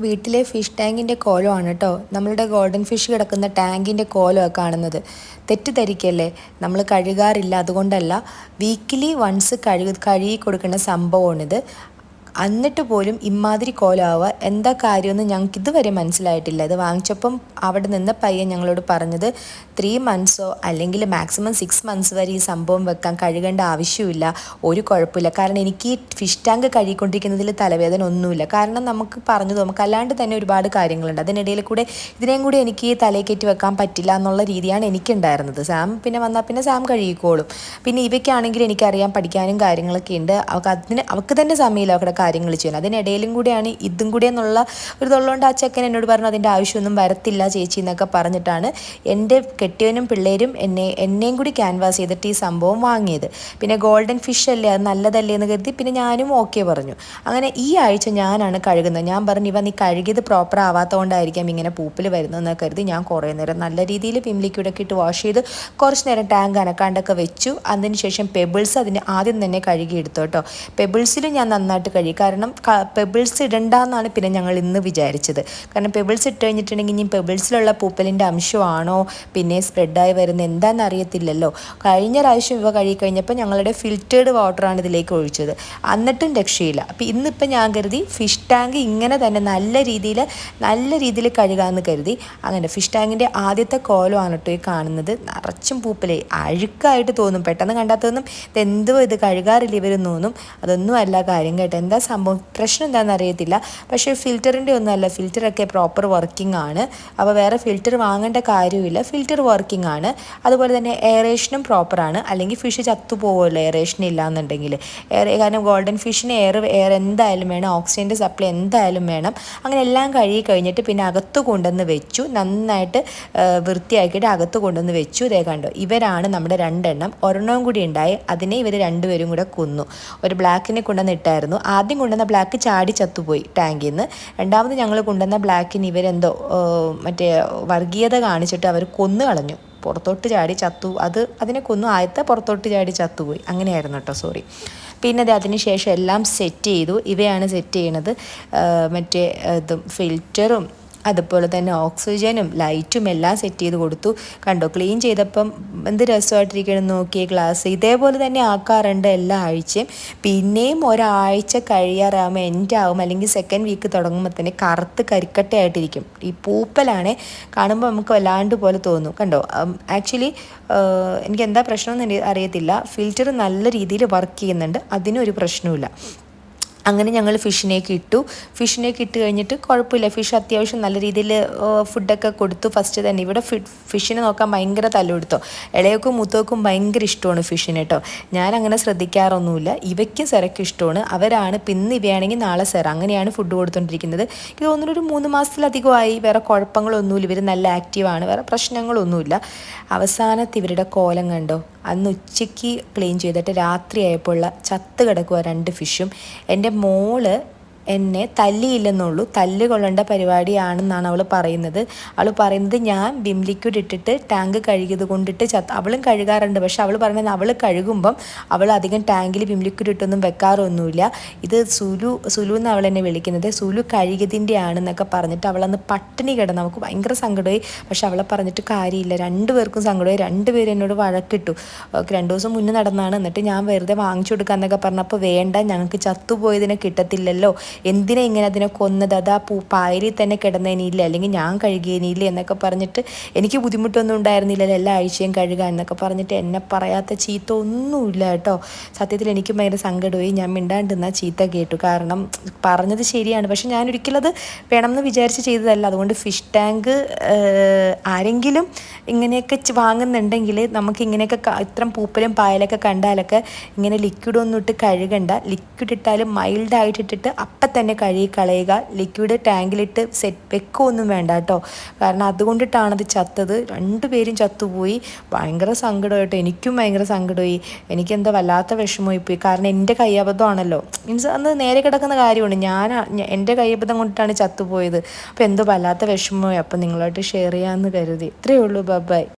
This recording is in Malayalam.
വീട്ടിലെ ഫിഷ് ടാങ്കിന്റെ കോലമാണ് കേട്ടോ നമ്മളുടെ ഗോൾഡൻ ഫിഷ് കിടക്കുന്ന ടാങ്കിന്റെ കോലമാണ് കാണുന്നത്. തെറ്റിദ്ധരിക്കല്ലേ? നമ്മൾ കഴുകാറില്ല. അതുകൊണ്ടല്ല വീക്കിലി വൺസ് കഴുകി കൊടുക്കുന്ന കൊടുക്കേണ്ട സംഭവമാണിത്. എന്നിട്ട് പോലും ഇമാതിരി കോലാവുക എന്താ കാര്യമെന്ന് ഞങ്ങൾക്ക് ഇതുവരെ മനസ്സിലായിട്ടില്ല. ഇത് വാങ്ങിച്ചപ്പം അവിടെ നിന്ന് പയ്യൻ ഞങ്ങളോട് പറഞ്ഞത് ത്രീ മന്ത്സോ അല്ലെങ്കിൽ മാക്സിമം സിക്സ് മന്ത്സ് വരെ ഈ സംഭവം വെക്കാൻ കഴുകേണ്ട ആവശ്യമില്ല. ഒരു കുഴപ്പമില്ല. കാരണം എനിക്ക് ഈ ഫിഷ് ടാങ്ക് കഴുകിക്കൊണ്ടിരിക്കുന്നതിൽ തലവേദന ഒന്നുമില്ല. കാരണം നമുക്ക് പറഞ്ഞു നമുക്ക് അല്ലാണ്ട് തന്നെ ഒരുപാട് കാര്യങ്ങളുണ്ട്. അതിനിടയിൽ കൂടെ ഇതിനെയും കൂടി എനിക്ക് ഈ തലയിൽ കയറ്റി വെക്കാൻ പറ്റില്ല എന്നുള്ള രീതിയാണ് എനിക്കുണ്ടായിരുന്നത്. സാം പിന്നെ വന്നാൽ പിന്നെ സാം കഴുകിക്കോളും. പിന്നെ ഇവയ്ക്കാണെങ്കിൽ എനിക്കറിയാം പഠിക്കാനും കാര്യങ്ങളൊക്കെ ഉണ്ട്. അവൾക്ക് അതിന് അവൾക്ക് തന്നെ സമയമില്ല അവരുടെ കാര്യങ്ങൾ ചെയ്യുന്നത്. അതിനിടയിലും കൂടിയാണ് ഇതും കൂടി എന്നുള്ള ഒരു തൊള്ളുകൊണ്ട് ആ ചെക്കൻ എന്നോട് പറഞ്ഞു അതിന്റെ ആവശ്യമൊന്നും വരത്തില്ല ചേച്ചി എന്നൊക്കെ പറഞ്ഞിട്ടാണ് എന്റെ കെട്ടിയവനും പിള്ളേരും എന്നെ എന്നെയും കൂടി ക്യാൻവാസ് ചെയ്തിട്ട് ഈ സംഭവം വാങ്ങിയത്. പിന്നെ ഗോൾഡൻ ഫിഷ് അല്ലേ അത് നല്ലതല്ലേ എന്ന് കരുതി പിന്നെ ഞാനും ഓക്കെ പറഞ്ഞു. അങ്ങനെ ഈ ആഴ്ച ഞാനാണ് കഴുകുന്നത്. ഞാൻ പറഞ്ഞു ഇവ നീ കഴുകിയത് പ്രോപ്പർ ആവാത്തതുകൊണ്ടായിരിക്കാം ഇങ്ങനെ പൂപ്പിൽ വരുന്നതെന്ന് കരുതി ഞാൻ കുറേ നേരം നല്ല രീതിയിൽ വിം ഇട്ട് വാഷ് ചെയ്ത് കുറച്ച് നേരം ടാങ്ക് അനക്കാണ്ടൊക്കെ വെച്ചു. അതിനുശേഷം പെബിൾസ് അതിന് ആദ്യം തന്നെ കഴുകി എടുത്തു കേട്ടോ പെബിൾസിലും ഞാൻ നന്നായിട്ട് കഴുകി. കാരണം പെബിൾസ് ഇടണ്ടെന്നാണ് പിന്നെ ഞങ്ങൾ ഇന്ന് വിചാരിച്ചത്. കാരണം പെബിൾസ് ഇട്ട് കഴിഞ്ഞിട്ടുണ്ടെങ്കിൽ ഇനി പെബിൾസിലുള്ള പൂപ്പലിന്റെ അംശമാണോ? പിന്നെ സ്പ്രെഡായി വരുന്നത് എന്താണെന്ന് അറിയത്തില്ലല്ലോ. കഴിഞ്ഞ പ്രാവശ്യം ഇവ കഴുകി കഴിഞ്ഞപ്പോൾ ഞങ്ങളുടെ ഫിൽറ്റേഡ് വാട്ടറാണ് ഇതിലേക്ക് ഒഴിച്ചത്. എന്നിട്ടും രക്ഷയില്ല. അപ്പോൾ ഇന്നിപ്പോൾ ഞാൻ കരുതി ഫിഷ് ടാങ്ക് ഇങ്ങനെ തന്നെ നല്ല രീതിയിൽ നല്ല രീതിയിൽ കഴുകാമെന്ന് കരുതി. അങ്ങനെ ഫിഷ് ടാങ്കിന്റെ ആദ്യത്തെ കോലമാണ് കേട്ടോ ഈ കാണുന്നത്. നിറച്ചും പൂപ്പലേ. അഴുക്കായിട്ട് തോന്നും. പെട്ടെന്ന് കണ്ടാത്തൊന്നും ഇതെന്തോ ഇത് കഴുകാറില്ല ഇവരെന്ന്? തോന്നും അതൊന്നും അല്ല കാര്യം കേട്ടോ. എന്താ സംഭവം പ്രശ്നം എന്താണെന്ന് അറിയത്തില്ല പക്ഷേ ഫിൽറ്ററിന്റെ ഒന്നുമല്ല ഫിൽറ്ററൊക്കെ പ്രോപ്പർ വർക്കിംഗ് ആണ് അപ്പോൾ വേറെ ഫിൽറ്റർ വാങ്ങേണ്ട കാര്യമില്ല ഫിൽറ്റർ വർക്കിംഗ് ആണ് അതുപോലെ തന്നെ എയറേഷനും പ്രോപ്പറാണ്. അല്ലെങ്കിൽ ഫിഷ് ചത്തുപോകുമല്ലോ എയറേഷൻ ഇല്ല എന്നുണ്ടെങ്കിൽ എയർ കാരണം ഗോൾഡൻ ഫിഷിന് എയർ എയർ എന്തായാലും വേണം ഓക്സിജന്റെ സപ്ലൈ എന്തായാലും വേണം. അങ്ങനെ എല്ലാം കഴുകി കഴിഞ്ഞിട്ട് പിന്നെ അകത്ത് കൊണ്ടുവന്ന് വെച്ചു. നന്നായിട്ട് വൃത്തിയാക്കിയിട്ട് അകത്ത് കൊണ്ടുവന്ന് വെച്ചു. ഇതേ കണ്ടോ ഇവരാണ് നമ്മുടെ രണ്ടെണ്ണം. ഒരെണ്ണവും കൂടി ഉണ്ടായി. അതിനെ ഇവർ രണ്ടുപേരും കൂടെ കൊന്നു. ഒരു ബ്ലാക്കിനെ കൊണ്ടുവന്ന് ഇട്ടായിരുന്നു. ആദ്യം കൊണ്ടുവന്ന ബ്ലാക്ക് ചാടി ചത്തുപോയി ടാങ്കിൽ നിന്ന് രണ്ടാമത് ഞങ്ങൾ കൊണ്ടുവന്ന ബ്ലാക്കിന് ഇവരെന്തോ മറ്റേ വർഗീയത കാണിച്ചിട്ട് അവർ കൊന്നു കളഞ്ഞു. പുറത്തോട്ട് ചാടി ചത്തു അത് അതിനെ കൊന്നു ആദ്യത്തെ പുറത്തോട്ട് ചാടി ചത്തുപോയി. അങ്ങനെയായിരുന്നു കേട്ടോ സോറി പിന്നെ അത് അതിന് ശേഷം എല്ലാം സെറ്റ് ചെയ്തു. ഇവയാണ് സെറ്റ് ചെയ്യണത്. മറ്റേ ഇതും ഫിൽറ്ററും അതുപോലെ തന്നെ ഓക്സിജനും ലൈറ്റും എല്ലാം സെറ്റ് ചെയ്ത് കൊടുത്തു. കണ്ടോ ക്ലീൻ ചെയ്തപ്പം എന്ത് രസമായിട്ടിരിക്കണം നോക്കിയ ഗ്ലാസ് ഇതേപോലെ തന്നെ ആക്കാറുണ്ട് എല്ലാ ആഴ്ചയും. പിന്നെയും ഒരാഴ്ച കഴിയാറാകുമ്പോൾ എന്റെ ആവും. അല്ലെങ്കിൽ സെക്കൻഡ് വീക്ക് തുടങ്ങുമ്പോൾ തന്നെ കറുത്ത് കരിക്കട്ടയായിട്ടിരിക്കും. ഈ പൂപ്പലാണ് കാണുമ്പോൾ നമുക്ക് വല്ലാണ്ട് പോലെ തോന്നും. കണ്ടോ ആക്ച്വലി എനിക്ക് എന്താ പ്രശ്നമെന്ന് അറിയത്തില്ല. ഫിൽറ്റർ നല്ല രീതിയിൽ വർക്ക് ചെയ്യുന്നുണ്ട്. അതിനൊരു പ്രശ്നവുമില്ല. അങ്ങനെ ഞങ്ങൾ ഫിഷിനേക്ക് ഇട്ടു. ഫിഷിനേക്ക് ഇട്ട് കഴിഞ്ഞിട്ട് കുഴപ്പമില്ല. ഫിഷ് അത്യാവശ്യം നല്ല രീതിയിൽ ഫുഡൊക്കെ കൊടുത്തു. ഫസ്റ്റ് തന്നെ ഇവിടെ ഫിഷിനെ നോക്കാൻ ഭയങ്കര തല്ലുകൊടുത്തോ ഇളയക്കും മുത്തോക്കും ഭയങ്കര ഇഷ്ടമാണ് ഫിഷിനെ കേട്ടോ. ഞാൻ അങ്ങനെ ശ്രദ്ധിക്കാറൊന്നുമില്ല. ഇവയ്ക്കും സെറയ്ക്ക് ഇഷ്ടമാണ്. അവരാണ് പിന്നെ ഇവയാണെങ്കിൽ നാളെ സെറ അങ്ങനെയാണ് ഫുഡ് കൊടുത്തുകൊണ്ടിരിക്കുന്നത് ഇത് തോന്നുന്നു ഒരു മൂന്ന് മാസത്തിലധികമായി വേറെ കുഴപ്പങ്ങളൊന്നുമില്ല. ഇവർ നല്ല ആക്റ്റീവാണ് വേറെ പ്രശ്നങ്ങളൊന്നുമില്ല. അവസാനത്ത് ഇവരുടെ കോലം കണ്ടോ? അന്ന് ഉച്ചയ്ക്ക് ക്ലീൻ ചെയ്തിട്ട് രാത്രിയായപ്പോൾ ചത്ത് കിടക്കുക രണ്ട് ഫിഷും. എന്റെ മോൾ എന്നെ തല്ലിയില്ലെന്നുള്ളൂ. തല്ല് കൊള്ളേണ്ട പരിപാടിയാണെന്നാണ് അവൾ പറയുന്നത്. അവൾ പറയുന്നത് ഞാൻ വിം ലിക്വിഡ് ഇട്ടിട്ട് ടാങ്ക് കഴുകിയത് കൊണ്ടിട്ട് ചത്ത് അവളും കഴുകാറുണ്ട്. പക്ഷെ അവൾ പറയുന്നത് അവൾ കഴുകുമ്പം അവൾ അധികം ടാങ്കിൽ വിം ലിക്വിഡ് ഇട്ടൊന്നും വെക്കാറൊന്നുമില്ല. ഇത് സുലു സുലു എന്ന് അവൾ എന്നെ വിളിക്കുന്നത്. സുലു കഴുകിയതിന്റെ ആണെന്നൊക്കെ പറഞ്ഞിട്ട് അവളന്ന് പട്ടിണി കിടന്നു നമുക്ക് ഭയങ്കര സങ്കടമായി. പക്ഷെ അവളെ പറഞ്ഞിട്ട് കാര്യമില്ല. രണ്ടുപേർക്കും സങ്കടമായി. രണ്ടുപേരും എന്നോട് വഴക്കിട്ടു. രണ്ടു ദിവസം മുന്നേ നടന്നാണ് എന്നിട്ട് ഞാൻ വെറുതെ വാങ്ങിച്ചു കൊടുക്കാന്നൊക്കെ പറഞ്ഞപ്പോൾ വേണ്ട ഞങ്ങൾക്ക് ചത്തുപോയതിനെ കിട്ടത്തില്ലല്ലോ. എന്തിനാ ഇങ്ങനെ അതിനെ കൊന്നത്? അതാ പൂ പായലിൽ തന്നെ കിടന്നതിനില്ല അല്ലെങ്കിൽ ഞാൻ കഴുകിയതിനില്ല എന്നൊക്കെ പറഞ്ഞിട്ട് എനിക്ക് ബുദ്ധിമുട്ടൊന്നും ഉണ്ടായിരുന്നില്ലല്ലോ എല്ലാ ആഴ്ചയും കഴുകാൻ എന്നൊക്കെ പറഞ്ഞിട്ട് എന്നെ പറയാത്ത ചീത്ത ഒന്നുമില്ല കേട്ടോ. സത്യത്തിൽ എനിക്ക് ഭയങ്കര സങ്കടമായി. ഞാൻ മിണ്ടാണ്ടിരുന്ന ചീത്ത കേട്ടു. കാരണം പറഞ്ഞത് ശരിയാണ്. പക്ഷെ ഞാൻ ഒരിക്കലും അത് വേണമെന്ന് വിചാരിച്ച് ചെയ്തതല്ല. അതുകൊണ്ട് ഫിഷ് ടാങ്ക് ആരെങ്കിലും ഇങ്ങനെയൊക്കെ വാങ്ങുന്നുണ്ടെങ്കിൽ നമുക്ക് ഇങ്ങനെയൊക്കെ ഇത്രയും പൂപ്പലും പായലൊക്കെ കണ്ടാലൊക്കെ ഇങ്ങനെ ലിക്വിഡ് ഒന്നും ഇട്ട് കഴുകണ്ട. ലിക്വിഡ് ഇട്ടാലും മൈൽഡായിട്ട് ഇട്ടിട്ട് അപ്പം തന്നെ കഴുകി കളയുക. ലിക്വിഡ് ടാങ്കിലിട്ട് സെറ്റ് വെക്കുകയൊന്നും വേണ്ട കേട്ടോ. കാരണം അതുകൊണ്ടിട്ടാണ് അത് ചത്തത് രണ്ടുപേരും ചത്തുപോയി. ഭയങ്കര സങ്കടമായിട്ടോ എനിക്കും ഭയങ്കര സങ്കടമായി. എനിക്കെന്തോ വല്ലാത്ത വിഷമമായി പോയി കാരണം എന്റെ കയ്യബദ്ധമാണല്ലോ മീൻസ് അന്ന് നേരെ കിടക്കുന്ന കാര്യമാണ്. ഞാൻ എന്റെ കയ്യബദ്ധം കൊണ്ടിട്ടാണ് ചത്തുപോയത്. അപ്പോൾ എന്തോ വല്ലാത്ത വിഷമമായി. അപ്പം നിങ്ങളായിട്ട് ഷെയർ ചെയ്യാമെന്ന് കരുതി. ഇത്രയേ ഉള്ളൂ. ബബായ്